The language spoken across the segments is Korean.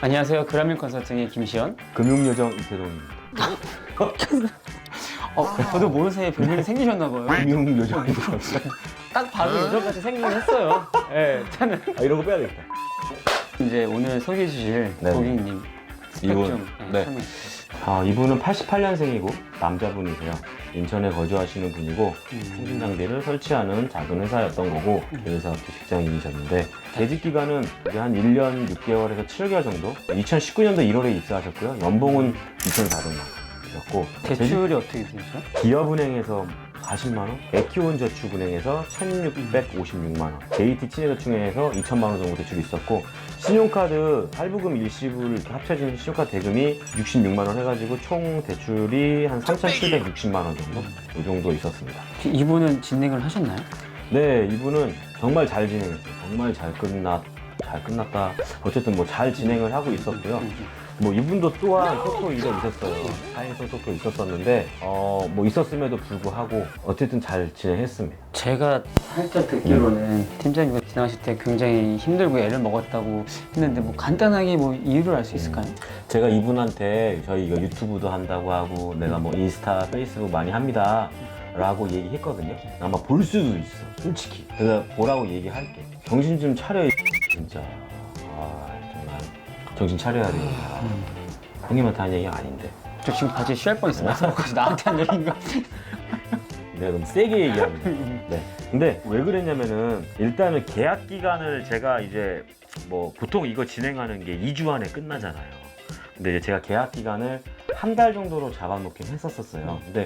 안녕하세요. 그라밀 컨설팅의 김시현. 금융요정 이태동입니다. 어, 저도 모르는 사이에 별명이 생기셨나 봐요. 금융요정 이태동. 딱 봐도 요정같이 생기긴 했어요. 예, 저는 아, 이런 거 빼야겠다. 이제 오늘 소개해 주실 네. 고객님 이분, 네. 설명해 주세요. 아, 이분은 88년생이고 남자분이세요. 인천에 거주하시는 분이고 통신 장비를 설치하는 작은 회사였던 거고 개인사업자 직장인이셨는데 재직 기간은 이제 한 1년 6개월에서 7개월 정도 2019년도 1월에 입사하셨고요. 연봉은 2,400만 원이셨고 대출이 어떻게 되죠? 기업은행에서 40만 원, 에키온 저축은행에서 1,656만 원, JT 친해저축은행에서 2천만 원 정도 대출이 있었고 신용카드 할부금 일시불 합쳐진 신용카드 대금이 66만 원 해가지고 총 대출이 한 3,760만 원 정도 이 정도 있었습니다. 이분은 진행을 하셨나요? 네, 이분은 정말 잘 진행했어요. 정말 잘 끝났, 잘 끝났다. 어쨌든 뭐 잘 진행을 하고 있었고요. 뭐 이분도 또한 토토 일이 있었어요. 사인서 토토 있었었는데 어 뭐 있었음에도 불구하고 어쨌든 잘 진행했습니다. 제가 살짝 듣기로는 팀장님과 진행하실 때 굉장히 힘들고 애를 먹었다고 했는데 뭐 간단하게 뭐 이유를 알 수 있을까요? 제가 이분한테 저희 이거 유튜브도 한다고 하고 내가 뭐 인스타, 페이스북 많이 합니다. 라고 얘기했거든요. 아마 볼 수도 있어, 솔직히. 그래서 보라고 얘기할게. 정신 좀 차려, 이 진짜. 아, 정신 차려야 되겠다. 형님한테 한 얘기가 아닌데. 저 지금 바지에 취할 뻔했어요. 말씀하고 나한테 한 얘기인가? 내가 너무 세게 얘기합니다. 네. 근데 왜 그랬냐면은 일단은 계약 기간을 제가 이제 뭐 보통 이거 진행하는 게 2주 안에 끝나잖아요. 근데 이제 제가 계약 기간을 한 달 정도로 잡아놓긴 했었었어요. 근데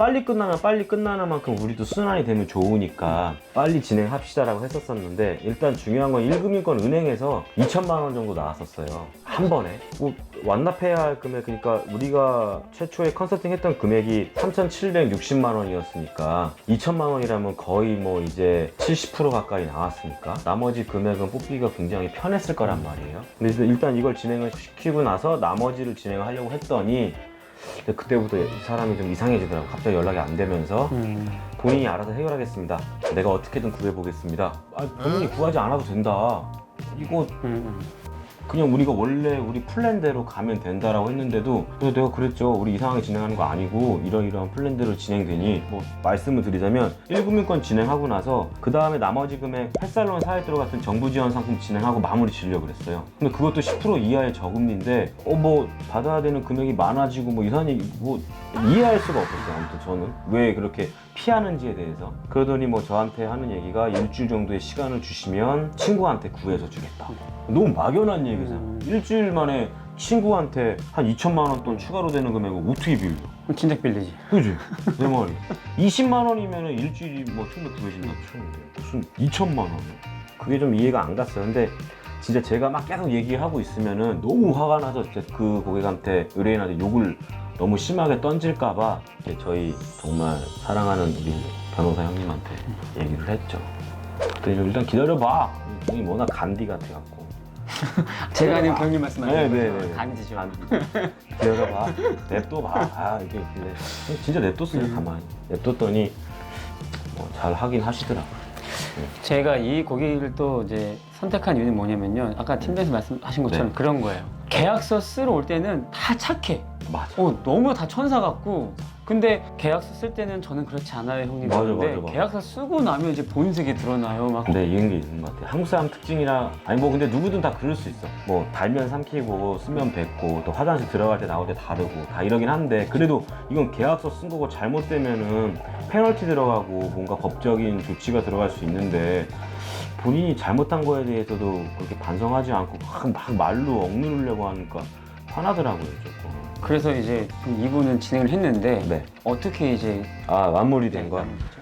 빨리 끝나면 빨리 끝나는 만큼 우리도 순환이 되면 좋으니까 빨리 진행합시다라고 했었었는데 일단 중요한 건 1금융권 은행에서 2천만 원 정도 나왔었어요. 한 번에. 뭐 완납해야 할 금액 그러니까 우리가 최초에 컨설팅 했던 금액이 3,760만 원이었으니까 2천만 원이라면 거의 뭐 이제 70% 가까이 나왔으니까 나머지 금액은 뽑기가 굉장히 편했을 거란 말이에요. 근데 일단 이걸 진행을 시키고 나서 나머지를 진행하려고 했더니 근데 그때부터 이 사람이 좀 이상해지더라고. 갑자기 연락이 안 되면서 음. 본인이 알아서 해결하겠습니다. 내가 어떻게든 구해보겠습니다. 아, 본인이 구하지 않아도 된다. 이거 음, 그냥 우리가 원래 우리 플랜대로 가면 된다라고 했는데도 그래서 내가 그랬죠. 우리 이상하게 진행하는 거 아니고 이러이러한 플랜대로 진행되니 뭐 말씀을 드리자면 1금융권 진행하고 나서 그 다음에 나머지 금액 햇살론 사회들어 같은 정부 지원 상품 진행하고 마무리 지으려고 그랬어요. 근데 그것도 10% 이하의 저금리인데 어 뭐 받아야 되는 금액이 많아지고 뭐 얘기 뭐 이해할 수가 없었어요. 아무튼 저는 왜 그렇게 피하는지에 대해서 그러더니 뭐 저한테 하는 얘기가 일주일 정도의 시간을 주시면 친구한테 구해서 주겠다. 너무 막연한 얘기 잖아. 음. 일주일 만에 친구한테 한 2천만 원 돈 추가로 되는 금액을 어떻게 빌려? 음. 진작 빌리지. 그지? 내 말이. 20만 원이면 일주일이 뭐 충분히 구해진다 치는데 무슨 2천만 원? 그게 좀 이해가 안 갔어요. 근데 진짜 제가 막 계속 얘기하고 있으면은 너무 화가 나서 진짜 그 고객한테 의뢰인한테 욕을 너무 심하게 던질까봐 저희 정말 사랑하는 우리 변호사 형님한테 얘기를 했죠. 그때 좀 일단 기다려봐. 형이 워낙 간디 같아갖고. 제가 아는 경님 말씀하시는 네, 거죠? 네, 네. 간지죠. 간디. 기다려봐. 냅둬 봐. 아, 이게 근데 진짜 냅뒀어요, 음. 가만히. 냅뒀더니 뭐 잘 하긴 하시더라고요. 제가 이 고객을 또 이제 선택한 이유는 뭐냐면요. 아까 팀장님 말씀하신 것처럼 네. 그런 거예요. 계약서 쓰러 올 때는 다 착해. 맞아. 어, 너무 다 천사 같고. 근데 계약서 쓸 때는 저는 그렇지 않아요, 형님. 맞아, 맞아, 맞아. 계약서 쓰고 나면 이제 본색이 드러나요. 막 근데 이런 게 있는 것 같아. 한국 사람 특징이라 아니 뭐 근데 누구든 다 그럴 수 있어. 뭐 달면 삼키고 쓰면 뱉고 또 화장실 들어갈 때 나올 때 다르고 다 이러긴 한데 그래도 이건 계약서 쓴 거고 잘못되면은 페널티 들어가고 뭔가 법적인 조치가 들어갈 수 있는데 본인이 잘못한 거에 대해서도 그렇게 반성하지 않고 막, 막 말로 억누르려고 하니까 화나더라고요 조금. 그래서 이제 이분은 진행을 했는데 네. 어떻게 이제 아 마무리된 거. 되는 거죠?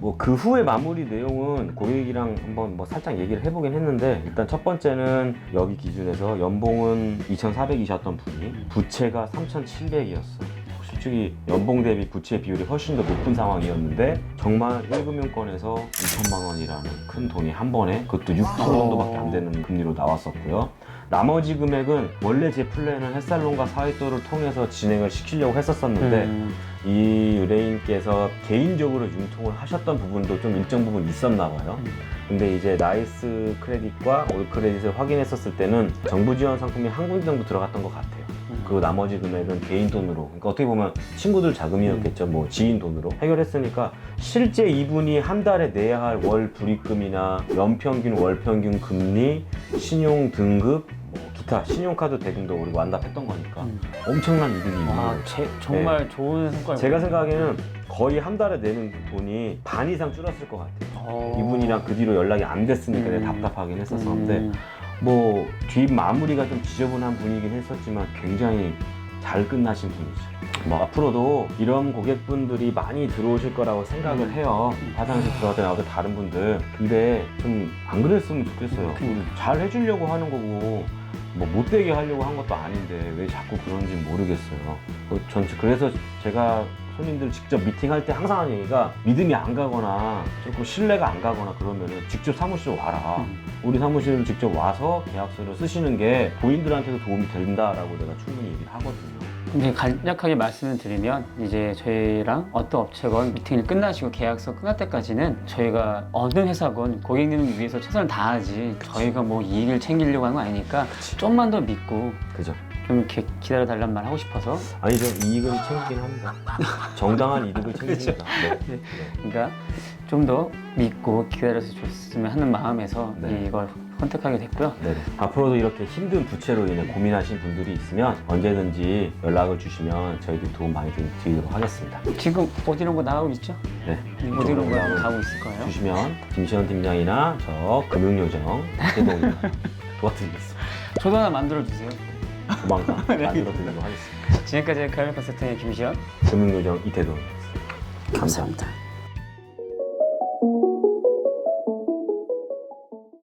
뭐그 후에 마무리 내용은 고객이랑 한번 뭐 살짝 얘기를 해보긴 했는데 일단 첫 번째는 여기 기준에서 연봉은 2,400이셨던 분이 부채가 3,700이었어. 솔직히 연봉 대비 부채 비율이 훨씬 더 높은 상황이었는데 정말 1금융권에서 2천만 원이라는 큰 돈이 한 번에 그것도 6% 정도밖에 안 되는 금리로 나왔었고요. 나머지 금액은 원래 제 플랜은 햇살론과 사이토를 통해서 진행을 시키려고 했었었는데 음. 이 의뢰인께서 개인적으로 융통을 하셨던 부분도 좀 일정 부분 있었나 봐요. 음. 근데 이제 나이스 크레딧과 올 크레딧을 확인했었을 때는 정부 지원 상품이 한 군데 정도 들어갔던 것 같아요. 음. 그리고 나머지 금액은 개인 돈으로. 그러니까 어떻게 보면 친구들 자금이었겠죠. 뭐 지인 돈으로 해결했으니까 실제 이분이 한 달에 내야 할 월 불입금이나 연평균, 월평균 금리, 신용 등급, 뭐 기타 신용카드 대금도 우리 완납했던 거니까 음. 엄청난 이득이 있는 와, 거예요. 제, 정말 좋은 성과. 제가 생각하기에는 거의 한 달에 내는 돈이 반 이상 줄었을 것 같아요. 어... 이분이랑 그 뒤로 연락이 안 됐으니까 음. 내가 답답하긴 했었었는데 음. 뭐 뒷 마무리가 좀 지저분한 분이긴 했었지만 굉장히 잘 끝나신 분이죠. 뭐 앞으로도 이런 고객분들이 많이 들어오실 거라고 생각을 음. 해요. 화장실 들어가다 나오던 다른 분들. 근데 좀 안 그랬으면 좋겠어요. 음. 잘 해주려고 하는 거고 뭐 못되게 하려고 한 것도 아닌데 왜 자꾸 그런지 모르겠어요. 그전 그래서 제가 손님들 직접 미팅할 때 항상 하는 얘기가 믿음이 안 가거나 조금 신뢰가 안 가거나 그러면은 직접 사무실 와라. 음. 우리 사무실을 직접 와서 계약서를 쓰시는 게 고인들한테도 도움이 된다라고 내가 충분히 얘기를 하거든요. 이제 간략하게 말씀을 드리면 이제 저희랑 어떤 업체건 미팅이 끝나시고 계약서 끝날 때까지는 저희가 어느 회사건 고객님을 위해서 최선을 다하지 저희가 뭐 이익을 챙기려고 하는 거 아니니까 좀만 더 믿고 그죠? 좀 이렇게 기다려 달란 말 하고 싶어서 아니죠. 이익을 챙기긴 합니다. 정당한 이득을 챙깁니다. 네. 그러니까 좀 더 믿고 기다려서 줬으면 하는 마음에서 네. 이걸 선택하게 됐고요. 네네. 앞으로도 이렇게 힘든 부채로 인해 고민하신 분들이 있으면 언제든지 연락을 주시면 저희들이 도움 많이 드리- 드리도록 하겠습니다. 지금 어디론가 나가고 있죠? 네. 어디론가 연락을 가고 있을 거예요. 주시면 김시현 팀장이나 저 금융요정 이태동이 도와드리겠습니다. 저도 하나 만들어 주세요. 조만간 만들어 드리도록 하겠습니다. 지금까지 가을 컨설팅의 김시현 금융요정 이태동이었습니다. 감사합니다.